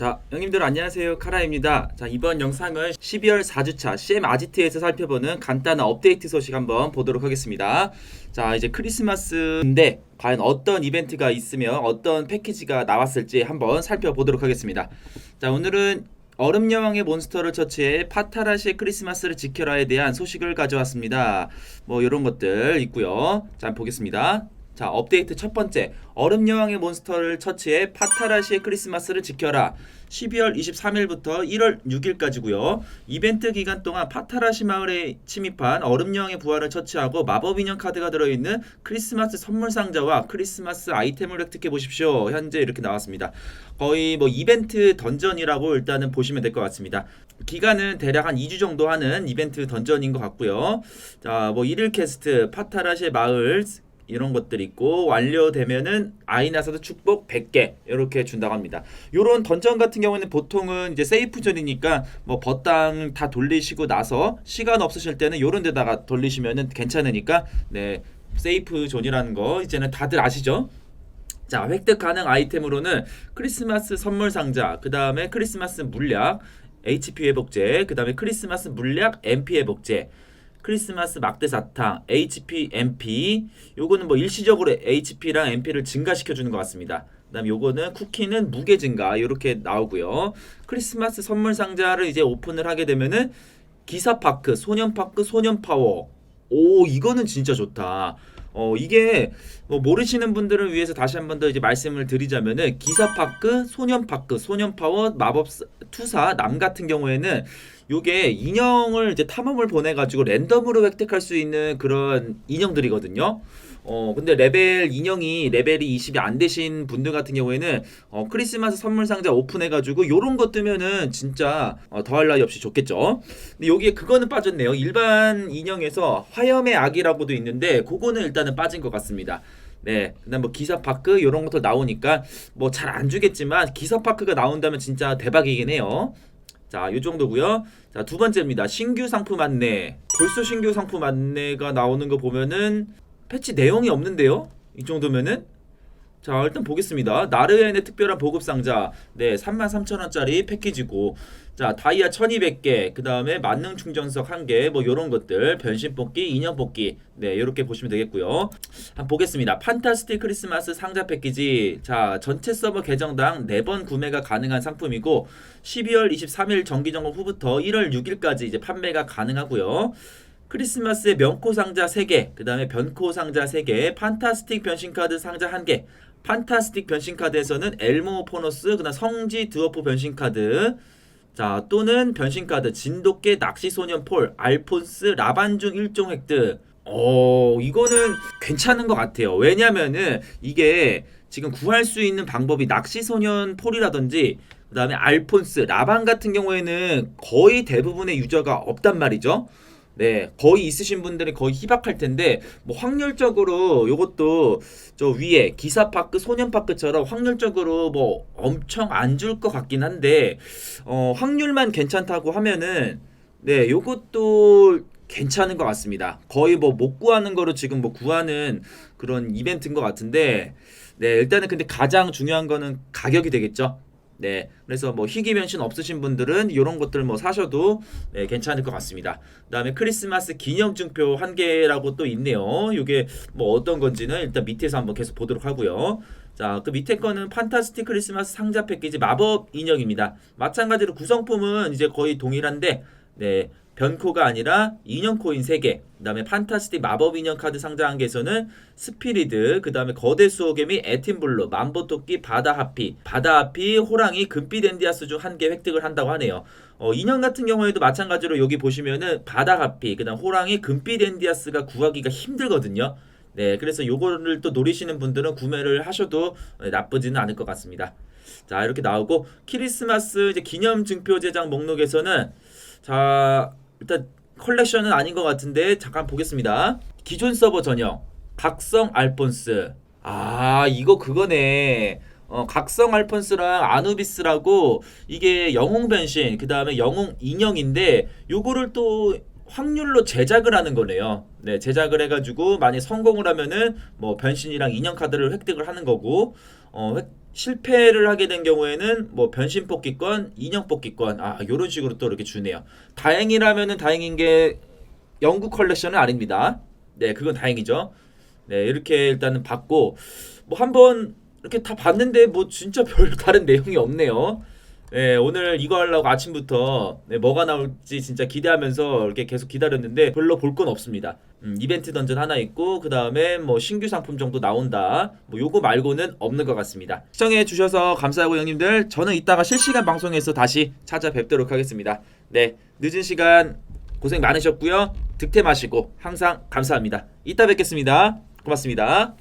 자, 형님들 안녕하세요. 카라입니다. 자, 이번 영상은 12월 4주차 CM 아지트에서 살펴보는 간단한 업데이트 소식 한번 보도록 하겠습니다. 자, 이제 크리스마스인데 과연 어떤 이벤트가 있으며 어떤 패키지가 나왔을지 한번 살펴보도록 하겠습니다. 자, 오늘은 얼음 여왕의 몬스터를 처치해 파타라시의 크리스마스를 지켜라에 대한 소식을 가져왔습니다. 뭐 이런 것들 있고요. 자, 보겠습니다. 자, 업데이트 첫 번째. 얼음 여왕의 몬스터를 처치해 파타라시의 크리스마스를 지켜라. 12월 23일부터 1월 6일까지고요. 이벤트 기간 동안 파타라시 마을에 침입한 얼음 여왕의 부활을 처치하고 마법 인형 카드가 들어있는 크리스마스 선물 상자와 크리스마스 아이템을 획득해 보십시오. 현재 이렇게 나왔습니다. 거의 뭐 이벤트 던전이라고 일단은 보시면 될 것 같습니다. 기간은 대략 한 2주 정도 하는 이벤트 던전인 것 같고요. 자, 뭐 1일 캐스트 파타라시의 마을 이런 것들 있고 완료되면은 아이나사드 축복 100개 이렇게 준다고 합니다. 요런 던전 같은 경우에는 보통은 이제 세이프존이니까 뭐 버땅 다 돌리시고 나서 시간 없으실 때는 요런 데다가 돌리시면은 괜찮으니까 네 세이프 존이라는 거 이제는 다들 아시죠? 자, 획득 가능 아이템으로는 크리스마스 선물 상자, 그 다음에 크리스마스 물약, HP 회복제, 그 다음에 크리스마스 물약, MP 회복제, 크리스마스 막대 사탕, HP, MP. 요거는 뭐 일시적으로 HP랑 MP를 증가시켜 주는 것 같습니다. 그다음 요거는 쿠키는 무게 증가 이렇게 나오고요. 크리스마스 선물 상자를 이제 오픈을 하게 되면은 기사 파크, 소년 파크, 소년 파워. 오, 이거는 진짜 좋다. 어, 이게 뭐 모르시는 분들을 위해서 다시 한 번 더 이제 말씀을 드리자면은 기사 파크, 소년 파크, 소년 파워, 마법 투사 남 같은 경우에는 요게 인형을 이제 탐험을 보내 가지고 랜덤으로 획득할 수 있는 그런 인형들이거든요. 어 근데 레벨 인형이 레벨이 20이 안 되신 분들 같은 경우에는 어 크리스마스 선물 상자 오픈해 가지고 요런 거 뜨면은 진짜 어, 더할 나위 없이 좋겠죠. 근데 여기에 그거는 빠졌네요. 일반 인형에서 화염의 악이라고도 있는데 그거는 일단은 빠진 것 같습니다. 네, 그다음 뭐 기사 파크 이런 것도 나오니까 뭐 잘 안 주겠지만 기사 파크가 나온다면 진짜 대박이긴 해요. 자, 요 정도고요. 자, 두 번째입니다. 신규 상품 안내. 벌써 신규 상품 안내가 나오는 거 보면은 패치 내용이 없는데요. 이 정도면은 자, 일단 보겠습니다. 나르엔의 특별한 보급 상자. 네, 33,000원짜리 패키지고. 자, 다이아 1200개. 그 다음에 만능 충전석 1개. 뭐 요런 것들. 변신 뽑기, 인형 뽑기. 네, 이렇게 보시면 되겠고요. 한번 보겠습니다. 판타스틱 크리스마스 상자 패키지. 자, 전체 서버 계정당 4번 구매가 가능한 상품이고 12월 23일 정기 점검 후부터 1월 6일까지 이제 판매가 가능하고요. 크리스마스의 명코 상자 3개, 그 다음에 변코 상자 3개, 판타스틱 변신카드 상자 1개, 판타스틱 변신카드에서는 엘모 포너스, 그 다음 성지 드워프 변신카드, 자, 또는 변신카드 진돗개 낚시소년 폴, 알폰스 라반중 1종 획득. 어, 이거는 괜찮은 것 같아요. 왜냐면은 이게 지금 구할 수 있는 방법이 낚시소년 폴이라든지 그 다음에 알폰스, 라반 같은 경우에는 거의 대부분의 유저가 없단 말이죠. 네, 거의 있으신 분들이 거의 희박할 텐데 뭐 확률적으로 요것도 저 위에 기사파크, 소년파크처럼 확률적으로 뭐 엄청 안 줄 것 같긴 한데 어 확률만 괜찮다고 하면은 네, 요것도 괜찮은 것 같습니다. 거의 뭐 못 구하는 거로 지금 뭐 구하는 그런 이벤트인 것 같은데 네, 일단은 근데 가장 중요한 거는 가격이 되겠죠. 네, 그래서 뭐 희귀 변신 없으신 분들은 이런 것들 뭐 사셔도 네, 괜찮을 것 같습니다. 그다음에 크리스마스 기념증표 한 개라고 또 있네요. 이게 뭐 어떤 건지는 일단 밑에서 한번 계속 보도록 하고요. 자, 그 밑에 거는 판타스틱 크리스마스 상자 패키지 마법 인형입니다. 마찬가지로 구성품은 이제 거의 동일한데, 네, 변코가 아니라 인형 코인 3개, 그 다음에 판타스틱 마법 인형 카드 상자 한 개에서는 스피리드, 그 다음에 거대 수호개미, 에틴블루, 만보토끼, 바다하피, 바다하피, 호랑이, 금빛 엔디아스 중 한 개 획득을 한다고 하네요. 어, 인형 같은 경우에도 마찬가지로 여기 보시면은 바다하피, 그 다음 호랑이, 금빛 엔디아스가 구하기가 힘들거든요. 네, 그래서 요거를 또 노리시는 분들은 구매를 하셔도 나쁘지는 않을 것 같습니다. 자, 이렇게 나오고 크리스마스 이제 기념 증표 제작 목록에서는 자, 일단 컬렉션은 아닌 것 같은데 잠깐 보겠습니다. 기존 서버 전용 각성 알폰스. 아, 이거 그거네. 어, 각성 알폰스랑 아누비스라고 이게 영웅 변신, 그 다음에 영웅 인형인데 요거를 또 확률로 제작을 하는 거네요. 네, 제작을 해가지고 만약 성공을 하면은 뭐 변신이랑 인형 카드를 획득을 하는 거고, 어, 획- 실패를 하게 된 경우에는 뭐 변신 뽑기권, 인형 뽑기권 아 요런 식으로 또 이렇게 주네요. 다행이라면은 다행인 게 영국 컬렉션은 아닙니다. 네, 그건 다행이죠. 네, 이렇게 일단은 받고 뭐 한번 이렇게 다 봤는데 뭐 진짜 별 다른 내용이 없네요. 네, 오늘 이거 하려고 아침부터 네, 뭐가 나올지 진짜 기대하면서 이렇게 계속 기다렸는데 별로 볼 건 없습니다. 음, 이벤트 던전 하나 있고 그 다음에 뭐 신규 상품 정도 나온다. 뭐 요거 말고는 없는 것 같습니다. 시청해 주셔서 감사하고 형님들 저는 이따가 실시간 방송에서 다시 찾아뵙도록 하겠습니다. 네, 늦은 시간 고생 많으셨고요. 득템하시고 항상 감사합니다. 이따 뵙겠습니다. 고맙습니다.